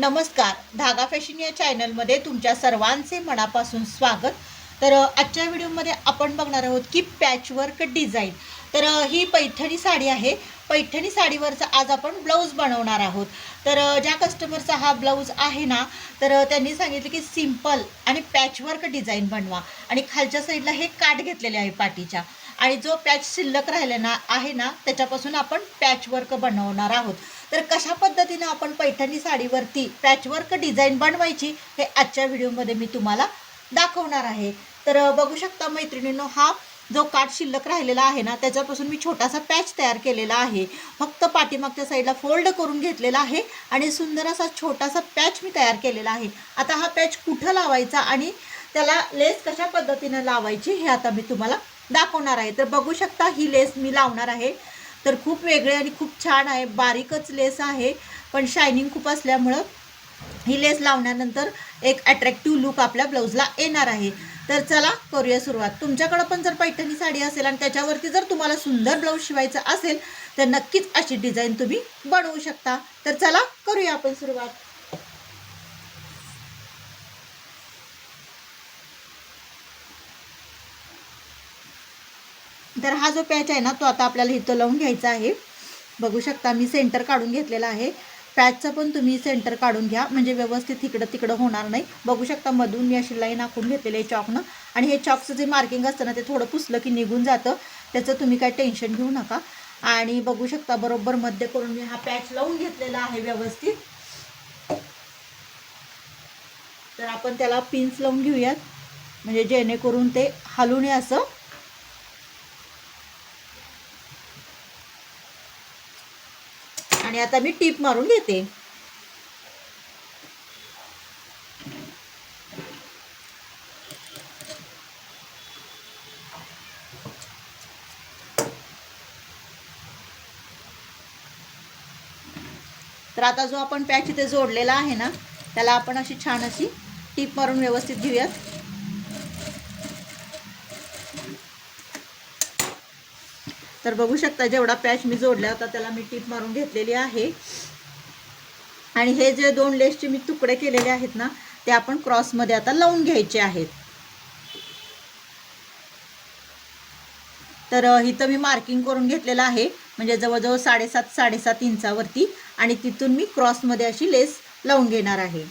नमस्कार. धागा फॅशन या चॅनलमध्ये तुमच्या सर्वांचे मनापासून स्वागत. तर आजच्या व्हिडिओमध्ये आपण बघणार आहोत की पॅचवर्क डिझाईन. तर ही पैठणी साडी आहे. पैठणी साडीवरचा आज आपण ब्लाऊज बनवणार आहोत. तर ज्या कस्टमरचा हा ब्लाऊज आहे ना तर त्यांनी सांगितलं की सिंपल आणि पॅचवर्क डिझाईन बनवा. आणि खालच्या साईडला हे काठ घेतलेले आहे पाठीच्या. आणि जो पॅच शिल्लक राहिला ना आहे ना त्याच्यापासून आपण पॅचवर्क बनवणार आहोत. तर कशा पद्धतीनं आपण पैठणी साडीवरती पॅचवर्क डिझाईन बनवायची हे आजच्या व्हिडिओमध्ये मी तुम्हाला दाखवणार आहे. तर बघू शकता मैत्रिणींनो हा जो काठ शिल्लक राहिलेला आहे ना त्याच्यापासून मी छोटासा पॅच तयार केलेला आहे. फक्त पाठीमागच्या साईडला फोल्ड करून घेतलेला आहे आणि सुंदर असा छोटासा पॅच मी तयार केलेला आहे. आता हा पॅच कुठं लावायचा आणि त्याला लेस कशा पद्धतीनं लावायची हे आता मी तुम्हाला दाखवणार आहे. तर बघू शकता ही लेस मी लावणार आहे. तर खूप वेगळे आणि खूप छान आहे. बारीकच लेस आहे पण शायनिंग खूप असल्यामुळं ही लेस लावल्यानंतर एक अट्रॅक्टिव्ह लुक आपल्या ब्लाऊजला येणार आहे. तर चला करूया सुरुवात. तुमच्याकडं पण जर पैठणी साडी असेल आणि त्याच्यावरती जर तुम्हाला सुंदर ब्लाऊज शिवायचा असेल तर नक्कीच अशी डिझाईन तुम्ही बनवू शकता. तर चला करूया आपण सुरुवात. तर हा जो पॅच आहे ना तो आता आपल्याला इथं लावून घ्यायचा आहे. बघू शकता मी सेंटर काढून घेतलेला आहे. पॅचचं पण तुम्ही सेंटर काढून घ्या. म्हणजे व्यवस्थित इकडं तिकडं होणार नाही. बघू शकता मधून मी अशी लाईन आखून घेतलेली आहे चॉकनं. आणि हे चॉकचं जे मार्किंग असतं ना ते थोडं पुसलं की निघून जातं. त्याचं तुम्ही काय टेन्शन घेऊ नका. आणि बघू शकता बरोबर मध्य करून मी हा पॅच लावून घेतलेला आहे व्यवस्थित. तर आपण त्याला पिन्स लावून घेऊयात. म्हणजे जेणेकरून ते हलू नये असं आणि आता मी टीप मारून घेते. तर आता जो आपण पॅच इथे जोडलेला आहे ना त्याला आपण अशी छान अशी टीप मारून व्यवस्थित घेऊयात. तर बघू शकता जेवढा पॅच मी जोडला होता त्याला मी टीप मारून घेतलेली आहे. आणि हे जे दोन लेसचे मी तुकडे केलेले आहेत ना ते आपण क्रॉसमध्ये आता लावून घ्यायचे आहेत. तर इथं मी मार्किंग करून घेतलेलं आहे म्हणजे जवळजवळ साडेसात साडेसात इंचावरती. आणि तिथून मी क्रॉसमध्ये अशी लेस लावून घेणार आहे.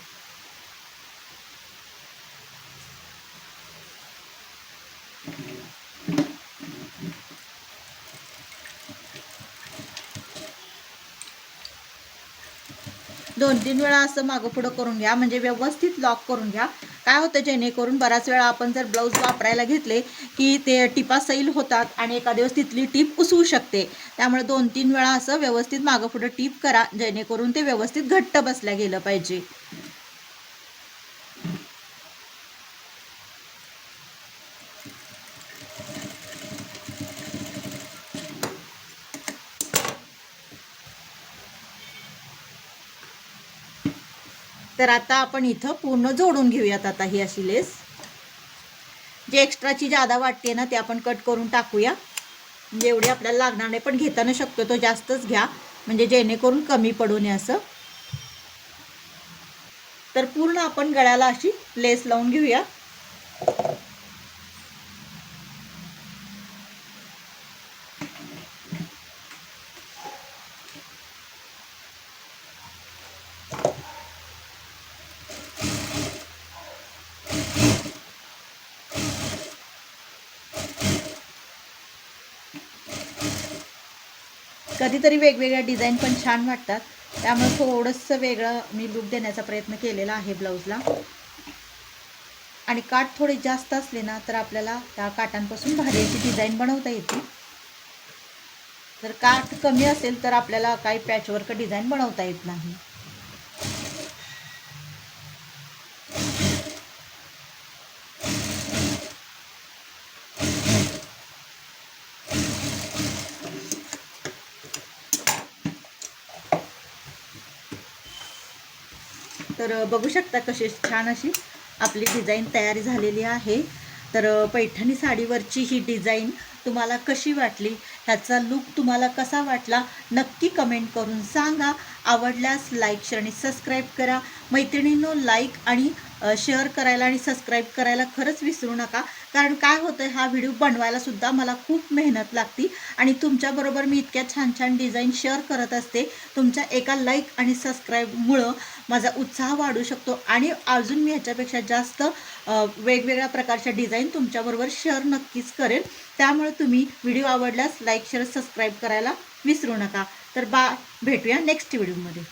दोन तीन वेळा असं मागं पुढं करून घ्या म्हणजे व्यवस्थित लॉक करून घ्या. काय होतं जेणेकरून बराच वेळा आपण जर ब्लाऊज वापरायला घेतले की ते टिपा सैल होतात आणि एका दिवस तिथली टीप उसवू शकते. त्यामुळे दोन तीन वेळा असं व्यवस्थित मागं पुढं टीप करा जेणेकरून ते व्यवस्थित घट्ट बसल्या गेलं पाहिजे. तर आता आपण इथं पूर्ण जोडून घेऊयात आता ही अशी लेस. जे एक्स्ट्राची जादा वाटते ना ते आपण कट करून टाकूया. म्हणजे एवढी आपल्याला लागणार नाही पण घेताना शक्यतो जास्तच घ्या. म्हणजे जेणेकरून कमी पडू नये असं. तर पूर्ण आपण गळ्याला अशी लेस लावून घेऊया. कधीतरी वेगवेगळ्या डिझाईन पण छान वाटतात. त्यामुळे थोडंसं वेगळं मी लुक देण्याचा प्रयत्न केलेला आहे ब्लाऊजला आणि काठ थोडे जास्त असले ना तर आपल्याला त्या काठांपासून भाज्याची डिझाईन बनवता येते. जर काठ कमी असेल तर आपल्याला काही पॅचवर्क डिझाईन बनवता येत नाही. तर बघू शकता कशी छान अशी आपली डिझाईन तयार झालेली आहे. तर पैठणी साडीवरची ही डिझाईन तुम्हाला कशी वाटली? ह्याचा लुक तुम्हाला कसा वाटला? नक्की कमेंट करून सांगा. आवडल्यास लाईक शेअर आणि सबस्क्राईब करा. मैत्रिणींनो लाईक आणि शेअर करायला आणि सबस्क्राईब करायला खरंच विसरू नका. कारण काय होतं हा व्हिडिओ बनवायला सुद्धा मला खूप मेहनत लागती. आणि तुमच्याबरोबर मी इतक्या छान छान डिझाईन शेअर करत असते. तुमच्या एका लाईक आणि सबस्क्राईबमुळं माझा उत्साह वाढू शकतो. आणि अजून मी ह्याच्यापेक्षा जास्त वेगवेगळ्या प्रकारच्या डिझाईन तुमच्याबरोबर शेअर नक्कीच करेन. त्यामुळे तुम्ही व्हिडिओ आवडल्यास लाईक शेअर सबस्क्राईब करायला विसरू नका. तर बा भेटूया नेक्स्ट व्हिडिओमध्ये